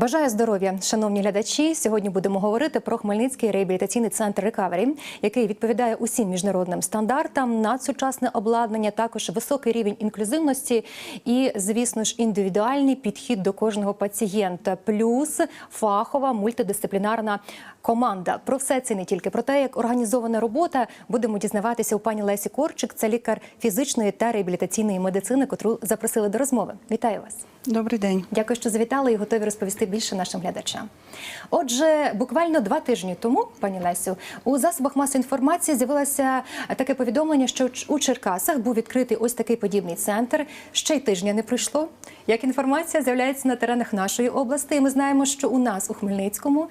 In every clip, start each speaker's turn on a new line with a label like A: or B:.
A: Бажаю здоров'я, шановні глядачі. Сьогодні будемо говорити про Хмельницький реабілітаційний центр рекавері, який відповідає усім міжнародним стандартам, надсучасне обладнання, також високий рівень інклюзивності і, звісно ж, індивідуальний підхід до кожного пацієнта, плюс фахова мультидисциплінарна команда. Про все це не тільки про те, як організована робота, будемо дізнаватися у пані Лесі Корчик. Це лікар фізичної та реабілітаційної медицини, котру запросили до розмови. Вітаю вас.
B: Добрий день.
A: Дякую, що завітали і готові розповісти більше нашим глядачам. Отже, буквально два тижні тому, пані Лесю, у засобах масової інформації з'явилося таке повідомлення, що у Черкасах був відкритий ось такий подібний центр. Ще й тижня не пройшло. Як інформація з'являється на теренах нашої області, і ми знаємо, що у нас у Хмельницькому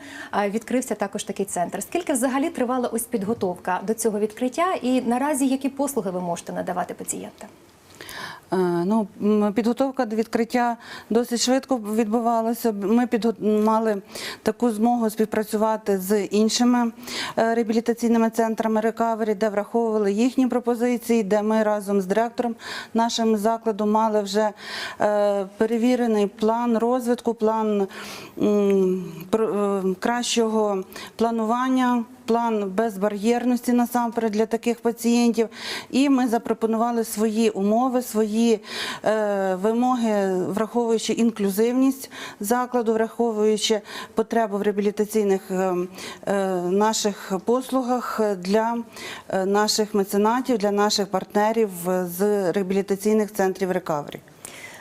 A: відкрився також такий центр. Скільки взагалі тривала ось підготовка до цього відкриття, і наразі які послуги ви можете надавати пацієнтам?
B: Е, Ну, підготовка до відкриття досить швидко відбувалася. Ми підго- мали таку змогу співпрацювати з іншими е, реабілітаційними центрами рекавері, де враховували їхні пропозиції, де ми разом з директором нашим закладу мали вже е, перевірений план розвитку, план кращого планування. План безбар'єрності насамперед для таких пацієнтів, і ми запропонували свої умови, свої е, вимоги, враховуючи інклюзивність закладу, враховуючи потребу в реабілітаційних е, е, наших послугах для е, наших меценатів, для наших партнерів з реабілітаційних центрів рекавері.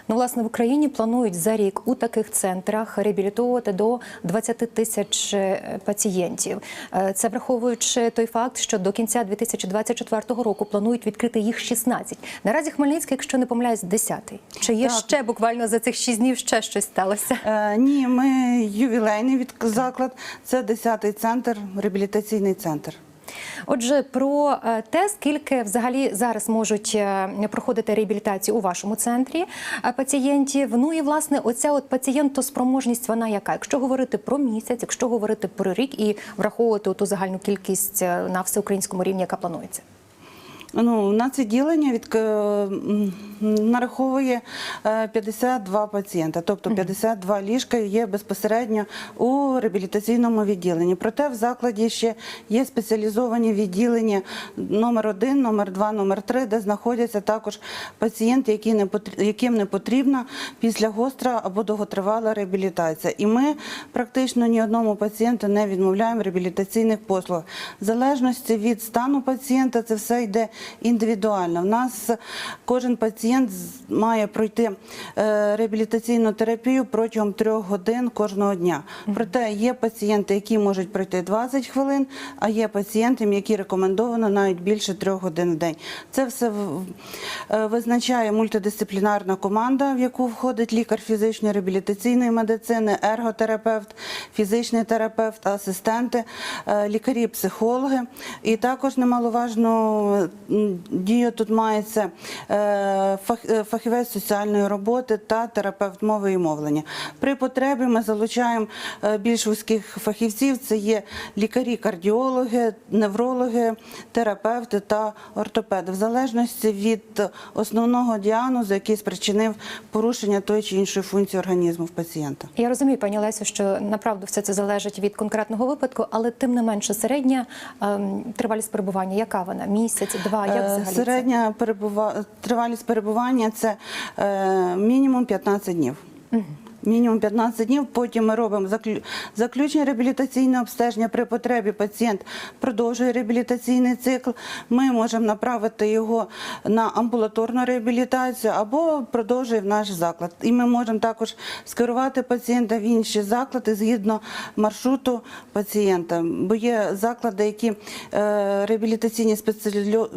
A: Ну, власне, в Україні планують за рік у таких центрах реабілітувати до 20 тисяч е, пацієнтів. Е, Це враховуючи той факт, що до кінця 2024 року планують відкрити їх 16. Наразі Хмельницький, якщо не помиляюсь, 10-й. Чи є
B: Так.
A: ще буквально за цих 6 днів ще щось сталося?
B: Е, ні, ми ювілейний від заклад. Це 10-й центр, реабілітаційний центр.
A: Отже, про е, те, скільки взагалі зараз можуть е, проходити реабілітацію у вашому центрі е, пацієнтів. Ну і власне, оця от пацієнтоспроможність, вона яка? Якщо говорити про місяць, якщо говорити про рік і враховувати ту загальну кількість на всеукраїнському рівні, яка планується.
B: Ну, у нас відділення від, е, нараховує е, 52 пацієнта, тобто 52 ліжка є безпосередньо у реабілітаційному відділенні. Проте в закладі ще є спеціалізовані відділення номер 1, номер 2, номер 3, де знаходяться також пацієнти, які не яким не потрібна після гостра або довготривала реабілітація. І ми практично ні одному пацієнту не відмовляємо реабілітаційних послуг. В залежності від стану пацієнта це все йде індивідуально. У нас кожен пацієнт має пройти е, реабілітаційну терапію протягом трьох годин кожного дня. Проте є пацієнти, які можуть пройти 20 хвилин, а є пацієнтам, які рекомендовано навіть більше трьох годин в день. Це все е, визначає мультидисциплінарна команда, в яку входить лікар фізичної реабілітаційної медицини, ерготерапевт, фізичний терапевт, асистенти, е, лікарі, психологи. І також немаловажну м, дію тут мається е, е, фахівець соціальної роботи та терапевт мови і мовлення. При потребі ми залучаємо е, більш вузьких фахівців. Це є лікарі, кардіологи, неврологи, терапевти та ортопеди, в залежності від основного діагнозу, який спричинив порушення тої чи іншої функції організму в пацієнта.
A: Я розумію, пані Лесю, що направду все це залежить від конкретного випадку, але тим не менше середня ем, тривалість перебування, яка вона? Місяць, два, як
B: Е,
A: взагалі це?
B: Середня перебува... тривалість перебування це е, мінімум 15 днів. Мінімум 15 днів. Потім ми робимо заклю- заключення реабілітаційне обстеження. При потребі пацієнт продовжує реабілітаційний цикл. Ми можемо направити його на амбулаторну реабілітацію або продовжує в наш заклад. І ми можемо також скерувати пацієнта в інші заклади згідно маршруту пацієнта. Бо є заклади, які е, реабілітаційні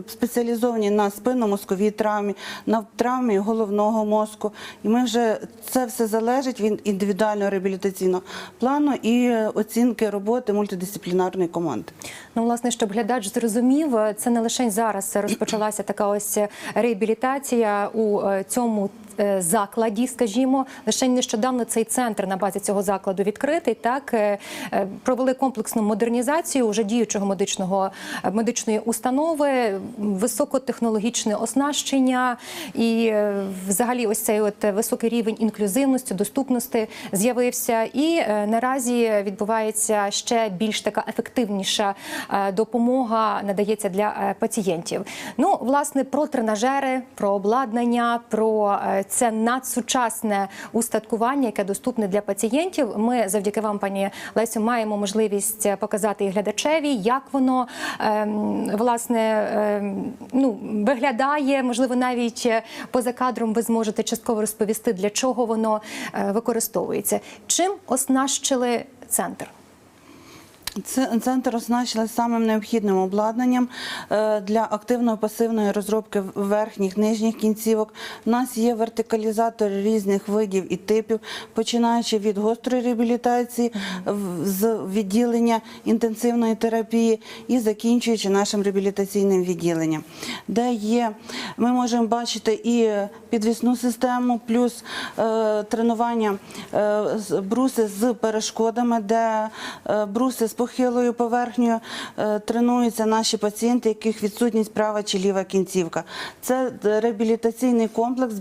B: спеціалізовані на спинномозковій травмі, на травмі головного мозку. І ми вже це все залежить від індивідуального реабілітаційного плану і е, оцінки роботи мультидисциплінарної команди.
A: Ну, власне, щоб глядач зрозумів, це не лише зараз розпочалася така ось реабілітація у е, цьому е, закладі, скажімо, лише нещодавно цей центр на базі цього закладу відкритий. Так е, е, провели комплексну модернізацію уже діючого медичного е, медичної установи, високотехнологічне оснащення і е, взагалі ось цей от високий рівень інклюзивності, доступності з'явився. І е, наразі відбувається ще більш така ефективніша е, допомога надається для е, пацієнтів. Ну, власне, про тренажери, про обладнання, про е, це надсучасне устаткування, яке доступне для пацієнтів. Ми завдяки вам, пані Лесю, маємо можливість показати і глядачеві, як воно ем, власне ем, ну, виглядає. Можливо, навіть е, поза кадром ви зможете частково розповісти, для чого воно е, використовується. Чим оснащили центр?
B: Це- Центр оснащили самим необхідним обладнанням е, для активно-пасивної розробки верхніх нижніх кінцівок. У нас є вертикалізатори різних видів і типів, починаючи від гострої реабілітації, з відділення інтенсивної терапії і закінчуючи нашим реабілітаційним відділенням, де є, ми можемо бачити і підвісну систему, плюс е, тренування е, бруси з перешкодами, де бруси з похилою поверхнею е, тренуються наші пацієнти, яких відсутність права чи ліва кінцівка. Це реабілітаційний комплекс,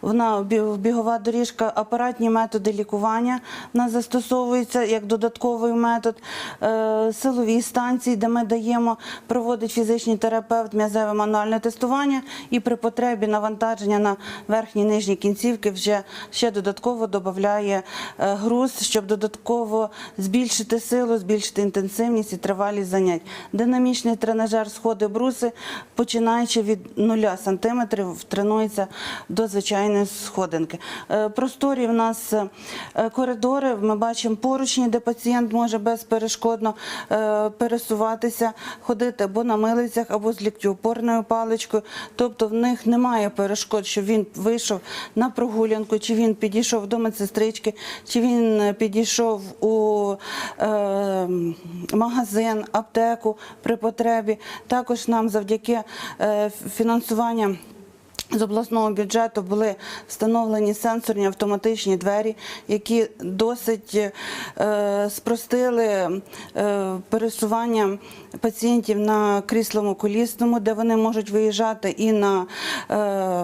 B: вона бігова доріжка, апаратні методи лікування в нас застосовуються як додатковий метод, Е, силові станції, де ми даємо, проводить фізичний терапевт м'язеве мануальне тестування і при потребі навантаження на верхні і нижні кінцівки вже ще додатково додає е, груз, щоб додатково збільшити силу, збільшити інтенсивність і тривалість занять. Динамічний тренажер сходи бруси, починаючи від 0 см, тренується до звичайної сходинки. Е, Просторі в нас е, коридори. Ми бачимо поручні, де пацієнт може безперешкодно е, пересуватися, ходити або на милицях, або з ліктю-опорною паличкою. Тобто в них немає перешкод, що він вийшов на прогулянку, чи він підійшов до медсестрички, чи він підійшов у е, магазин, аптеку при потребі. Також нам завдяки е, фінансуванням. З обласного бюджету були встановлені сенсорні автоматичні двері, які досить е, спростили е, пересування пацієнтів на кріслому колісному, де вони можуть виїжджати і на,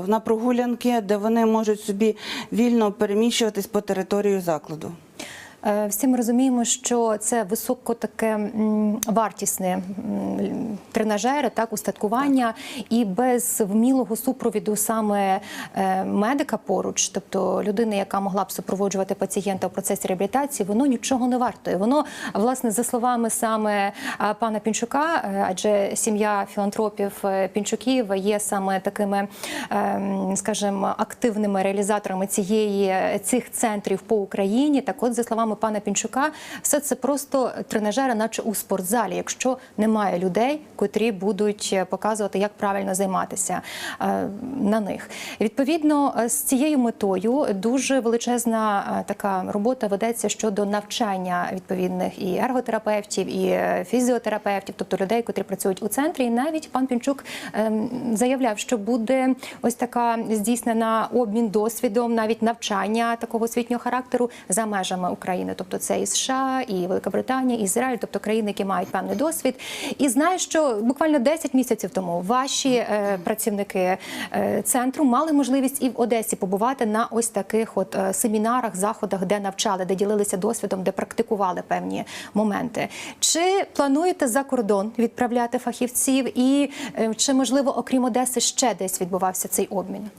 B: на прогулянки, де вони можуть собі вільно переміщуватись по території закладу.
A: Е, Всі ми розуміємо, що це високо таке вартісне тренажери, так устаткування, і без вмілого супровіду саме е, медика поруч, тобто людини, яка могла б супроводжувати пацієнта в процесі реабілітації, воно нічого не вартує. Воно власне за словами саме е, пана Пінчука, адже сім'я філантропів Пінчуків є саме такими, скажімо, активними реалізаторами цієї цих центрів по Україні. Так, от за словами пана Пінчука, все це просто тренажери, наче у спортзалі, якщо немає людей, котрі будуть е, показувати, як правильно займатися е, на них. Відповідно, е, з цією метою дуже величезна така робота ведеться щодо навчання відповідних і ерготерапевтів, і фізіотерапевтів, тобто людей, котрі працюють у центрі. І навіть пан Пінчук ем, заявляв, що буде ось така здійснена обмін досвідом, навіть навчання такого освітнього характеру за межами України. Тобто це і США, і Велика Британія, і Ізраїль, тобто країни, які мають певний досвід. І знаю, що буквально 10 місяців тому ваші е, працівники е, центру мали можливість і в Одесі побувати на ось таких от е, семінарах, заходах, де навчали, де ділилися досвідом, де практикували певні моменти. Чи плануєте за кордон відправляти фахівців, і е, чи можливо, окрім Одеси, ще десь відбувався цей обмін?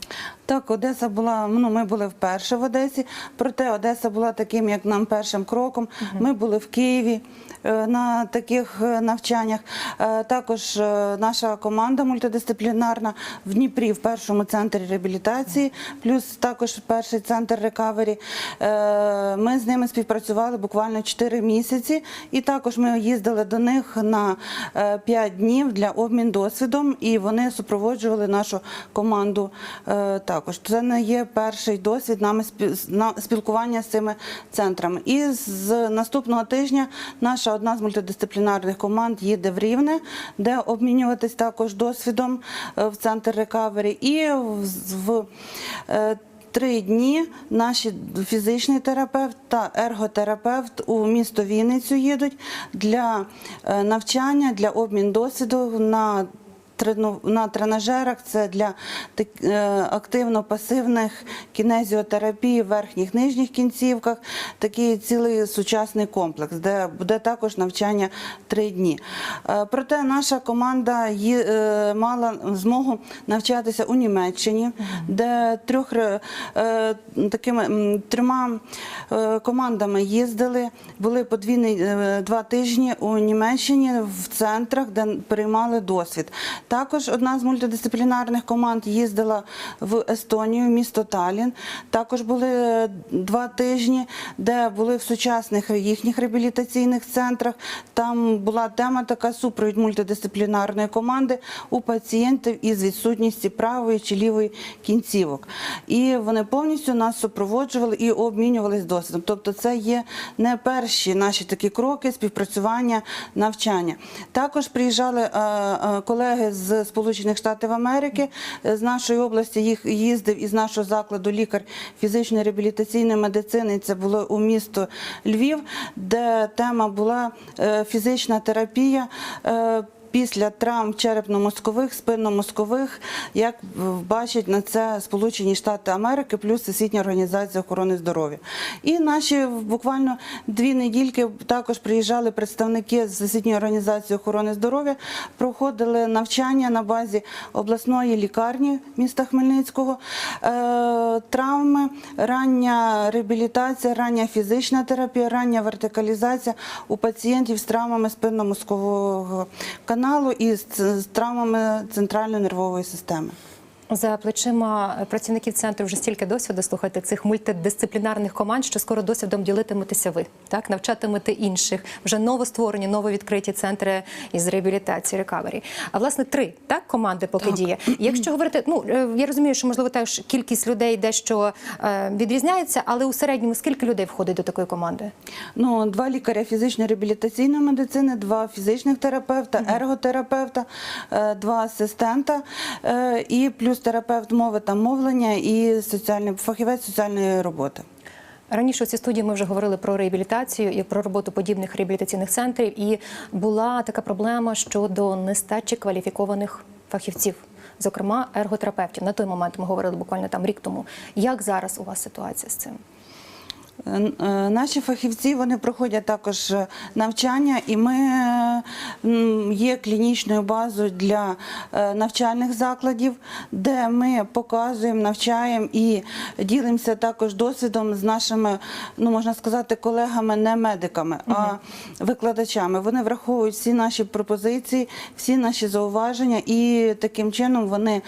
B: Так, Одеса була. Ну, ми були вперше в Одесі. Проте Одеса була таким, як нам першим кроком. Ми були в Києві на таких е, навчаннях. Е, Також е, наша команда мультидисциплінарна в Дніпрі, в першому центрі реабілітації, плюс також перший центр рекавері. Е, Ми з ними співпрацювали буквально 4 місяці, і також ми їздили до них на 5 днів для обмін досвідом, і вони супроводжували нашу команду е, також. Це не є перший досвід нами спі- спілкування з цими центрами. І з наступного тижня наша одна з мультидисциплінарних команд їде в Рівне, де обмінюватись також досвідом е, в центр рекавері. І в, е, три дні наші фізичний терапевт та ерготерапевт у місто Вінницю їдуть для е, навчання, для обмін досвіду на на тренажерах це для е, активно-пасивних кінезіотерапії в верхніх нижніх кінцівках. Такий цілий сучасний комплекс, де буде також навчання три дні. Е, Проте наша команда е, мала змогу навчатися у Німеччині, де трьох такими трьома командами їздили. Були подвійні два тижні у Німеччині в центрах, де приймали досвід. Також одна з мультидисциплінарних команд їздила в Естонію, місто Талін. Також були е, два тижні, де були в сучасних їхніх реабілітаційних центрах. Там була тема така супровід мультидисциплінарної команди у пацієнтів із відсутністю правої чи лівої кінцівок. І вони повністю нас супроводжували і обмінювалися досвідом. Тобто, це є не перші наші такі кроки співпрацювання, навчання. Також приїжджали е, е, колеги з Сполучених Штатів Америки е, з нашої області. Їх їздив із нашого закладу лікар фізичної реабілітаційної медицини. Це було у місто Львів, де тема була е, фізична терапія. Після травм черепно-мозкових, спинно-мозкових, як бачать на це Сполучені Штати Америки, плюс Всесвітня організація охорони здоров'я. І наші буквально дві недільки також приїжджали представники з Всесвітньої організації охорони здоров'я, проходили навчання на базі обласної лікарні міста Хмельницького. Е, Травми, рання реабілітація, рання фізична терапія, рання вертикалізація у пацієнтів з травмами спинномозкового каналу і з, з травмами центральної нервової системи.
A: За плечима працівників центру вже стільки досвіду слухайте цих мультидисциплінарних команд, що скоро досвідом ділитиметеся ви, так навчатимете інших. Вже новостворені, нововідкриті центри із реабілітації рекавері. А власне три так команди поки діє. Якщо говорити, ну е, я розумію, що можливо теж кількість людей дещо е, відрізняється, але у середньому скільки людей входить до такої команди?
B: Ну, два лікаря фізичної реабілітаційної медицини, два фізичних терапевта, ерготерапевта, е, два асистента і плюс терапевт мови та мовлення і соціальний фахівець соціальної роботи.
A: Раніше у цій студії ми вже говорили про реабілітацію і про роботу подібних реабілітаційних центрів. І була така проблема щодо нестачі кваліфікованих фахівців, зокрема ерготерапевтів. На той момент ми говорили буквально там рік тому. Як зараз у вас ситуація з цим?
B: Е, Наші фахівці вони проходять також е, навчання, і ми є клінічною базою для е, навчальних закладів, де ми показуємо, навчаємо і ділимося також досвідом з нашими, ну можна сказати, колегами, не медиками, а викладачами. Вони враховують всі наші пропозиції, всі наші зауваження, і таким чином вони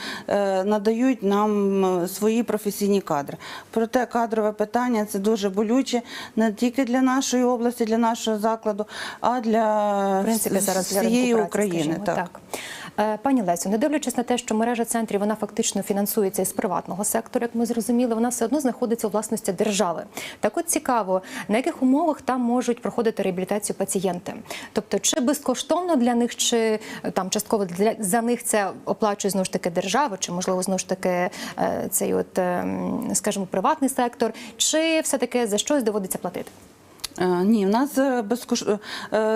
B: надають нам свої професійні кадри. Проте кадрове питання це дуже болюче не тільки для нашої області, для нашого закладу, а для
A: В принципі, зараз для
B: всієї
A: ринку праці,
B: України.
A: скажімо
B: Так.
A: Е, Пані Лесю, не дивлячись на те, що мережа центрів вона фактично фінансується із приватного сектору, як ми зрозуміли, вона все одно знаходиться у власності держави. Так от цікаво, на яких умовах там можуть проходити реабілітацію пацієнти? Тобто, чи безкоштовно для них, чи е, там частково для за них це оплачує знову ж таки держава, чи можливо знову ж таки е, цей от, е, скажімо, приватний сектор, чи все таки за щось доводиться платити?
B: Е, Ні, в нас е, безкош... е,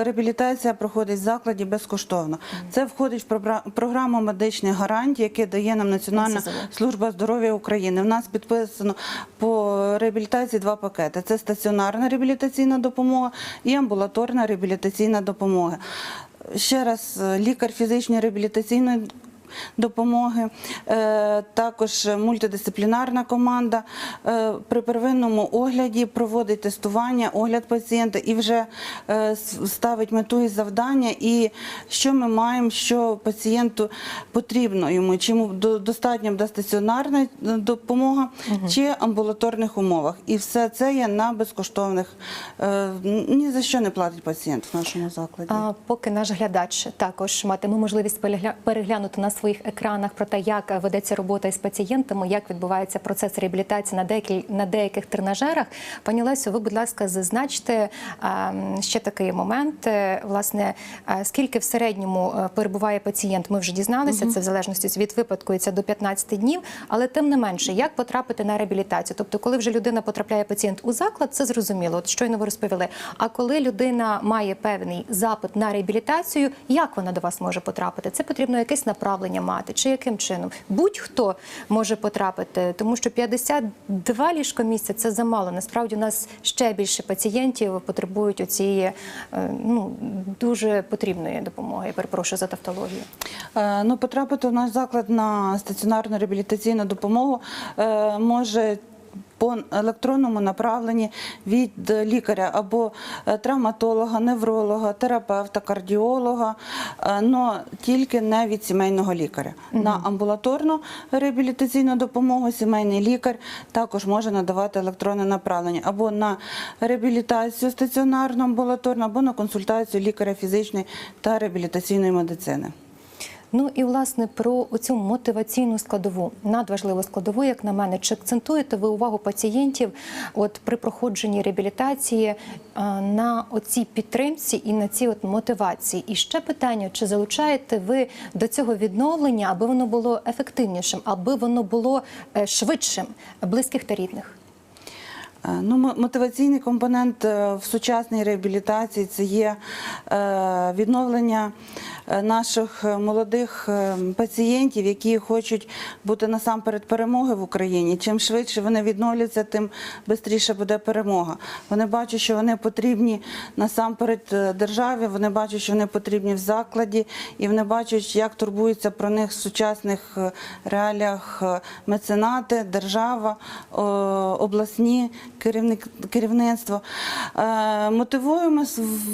B: реабілітація проходить в закладі безкоштовно. Це входить в програ- програму медичних гарантій, яке дає нам Національна служба здоров'я України. В нас підписано по реабілітації два пакети: це стаціонарна реабілітаційна допомога і амбулаторна реабілітаційна допомога. Ще раз, лікар фізичної реабілітаційної допомоги, е, також мультидисциплінарна команда е, при первинному огляді проводить тестування, огляд пацієнта і вже е, ставить мету і завдання, і що ми маємо, що пацієнту потрібно йому, чи йому до- достатньо буде стаціонарна допомога, чи амбулаторних умовах. І все це є на безкоштовних. Ні за що не платить пацієнт в нашому закладі.
A: А поки наш глядач також матиме можливість перегля- переглянути нас своїх екранах про те, як ведеться робота із пацієнтами, як відбувається процес реабілітації на деяких, на деяких тренажерах. Пані Лесю, ви, будь ласка, зазначте ще такий момент. Е, Власне, скільки в середньому е, перебуває пацієнт, ми вже дізналися. Це в залежності від випадку і це до 15 днів. Але тим не менше, як потрапити на реабілітацію? Тобто, коли вже людина потрапляє пацієнт у заклад, це зрозуміло. От щойно ви розповіли. А коли людина має певний запит на реабілітацію, як вона до вас може потрапити? Це потрібно якесь направлення мати, чи яким чином? Будь-хто може потрапити, тому що 52 ліжкомісця – це замало. Насправді у нас ще більше пацієнтів потребують оцієї е, ну дуже потрібної допомоги. Я перепрошую за тавтологію.
B: Е, Ну, потрапити в наш заклад на стаціонарну реабілітаційну допомогу е, може по електронному направленні від лікаря або е, травматолога, невролога, терапевта, кардіолога, але тільки не від сімейного лікаря. На амбулаторну реабілітаційну допомогу сімейний лікар також може надавати електронне направлення або на реабілітацію стаціонарну амбулаторну, або на консультацію лікаря фізичної та реабілітаційної медицини.
A: Ну і власне про цю мотиваційну складову, надважливу складову, як на мене, чи акцентуєте ви увагу пацієнтів, от при проходженні реабілітації е, на оцій підтримці і на цій от мотивації? І ще питання: чи залучаєте ви до цього відновлення, аби воно було ефективнішим, аби воно було е, швидшим, близьких та рідних?
B: Е, Ну, мотиваційний компонент в сучасній реабілітації це є відновлення наших е, молодих е, пацієнтів, які хочуть бути насамперед перемоги в Україні. Чим швидше вони відновляться, тим швидше буде перемога. Вони бачать, що вони потрібні насамперед е, державі. Вони бачать, що вони потрібні в закладі, і вони бачать, як турбуються про них в сучасних е, реаліях е, меценати, держава, е, обласні керівництво. Е, Мотивуємо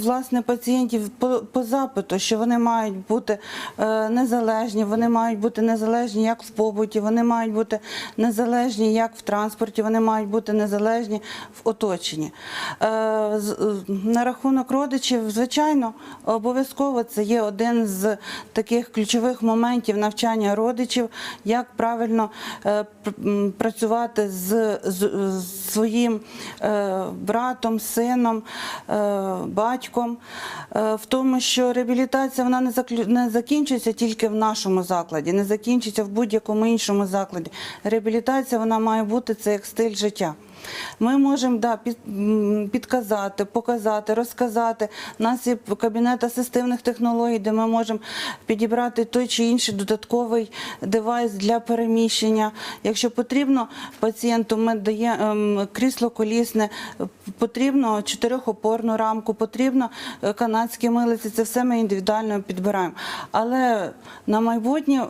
B: власне пацієнтів по, по запиту, що вони мають бути е, незалежні, вони мають бути незалежні як в побуті, вони мають бути незалежні як в транспорті, вони мають бути незалежні в оточенні. Е, е, На рахунок родичів, звичайно, обов'язково це є один з таких ключових моментів навчання родичів, як правильно працювати з, своїм братом, сином, батьком, в тому, що реабілітація вона не, заклю... не закінчується тільки в нашому закладі, не закінчиться в будь-якому іншому закладі. Реабілітація вона має бути це як стиль життя. Ми можемо да, під, підказати, показати, розказати. У нас є кабінет асистивних технологій, де ми можемо підібрати той чи інший додатковий девайс для переміщення. Якщо потрібно пацієнту, ми даємо крісло колісне, потрібно чотирьохопорну рамку, потрібно е, канадські милиці. Це все ми індивідуально підбираємо. Але на майбутнє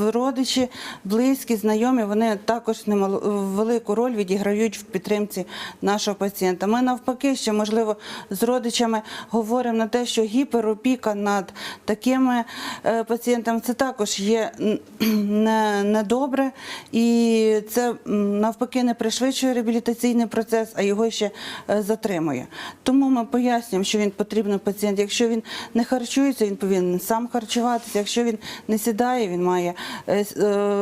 B: родичі, близькі, знайомі, вони також велику роль відіграють в підтримці нашого пацієнта. Ми навпаки, ще можливо з родичами говоримо на те, що гіперопіка над такими е, пацієнтами це також є недобре, і це навпаки не пришвидшує реабілітаційний процес, а його ще е, затримує. Тому ми пояснюємо, що він потрібен пацієнт. Якщо він не харчується, він повинен сам харчуватися. Якщо він не сідає, він має е,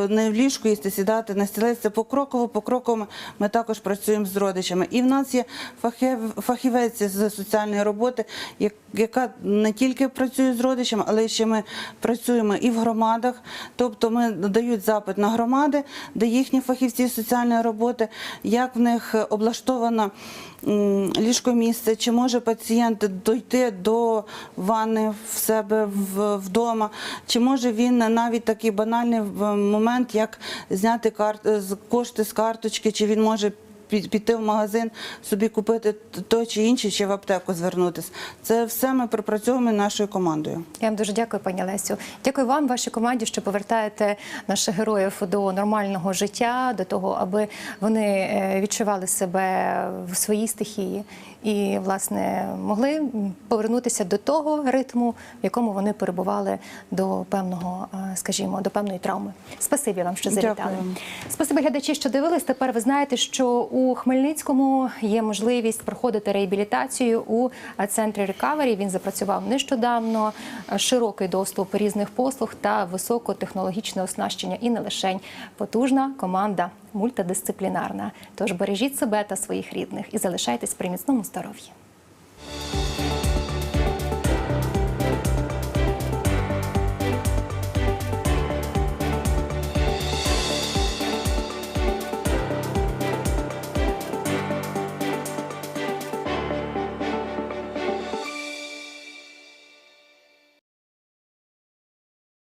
B: не в ліжку їсти, сідати на стілець. Це покроково, покроково ми також працюємо з родичами. І в нас є фахівець з соціальної роботи, яка не тільки працює з родичами, але ще ми працюємо і в громадах. Тобто ми дають запит на громади, де їхні фахівці соціальної роботи, як в них облаштовано ліжкомісце, чи може пацієнт дойти до ванни в себе вдома, чи може він навіть такий банальний момент, як зняти кошти з карточки, чи він може піти в магазин, собі купити то чи інше, чи в аптеку звернутися. Це все ми пропрацьовуємо нашою командою.
A: Я вам дуже дякую, пані Лесю. Дякую вам, вашій команді, що повертаєте наших героїв до нормального життя, до того, аби вони е, відчували себе в своїй стихії і власне могли повернутися до того ритму, в якому вони перебували до певного, е, скажімо, до певної травми. Спасибі вам, що завітали.
B: Дякую.
A: Спасибі глядачі, що дивились. Тепер ви знаєте, що у Хмельницькому є можливість проходити реабілітацію у е, центрі Рекавері. Він запрацював нещодавно. Широкий доступ різних послуг та високотехнологічне оснащення, і не лишень потужна команда мультидисциплінарна. Тож бережіть себе та своїх рідних і залишайтесь при міцному здоров'ї.